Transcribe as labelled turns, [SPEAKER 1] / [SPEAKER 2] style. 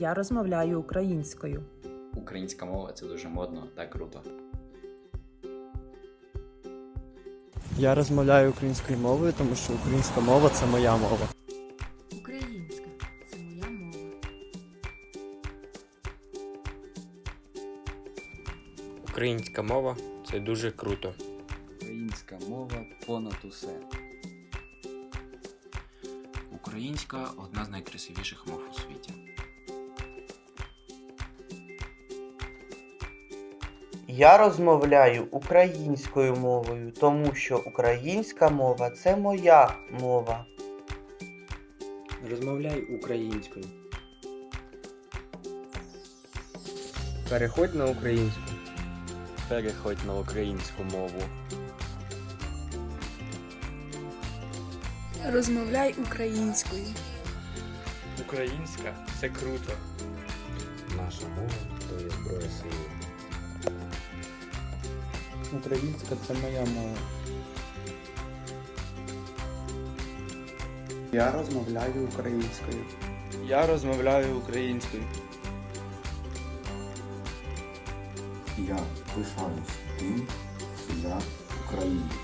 [SPEAKER 1] Я розмовляю українською.
[SPEAKER 2] Українська мова це дуже модно та круто.
[SPEAKER 3] Я розмовляю українською мовою, тому що українська мова це моя мова.
[SPEAKER 4] Українська це моя мова.
[SPEAKER 5] Українська мова це дуже круто.
[SPEAKER 6] Українська мова понад усе.
[SPEAKER 2] Українська одна з найкрасивіших мов у світі.
[SPEAKER 7] Я розмовляю українською мовою, тому що українська мова це моя мова.
[SPEAKER 8] Розмовляй українською. Переходь на українську.
[SPEAKER 3] Переходь на українську мову.
[SPEAKER 9] Розмовляй українською.
[SPEAKER 5] Українська це круто.
[SPEAKER 8] Наша мова то є зброя сили.
[SPEAKER 10] Українська це моя мова.
[SPEAKER 11] Я розмовляю українською.
[SPEAKER 3] Я розмовляю українською.
[SPEAKER 6] Я пишаюсь тим, що я українець.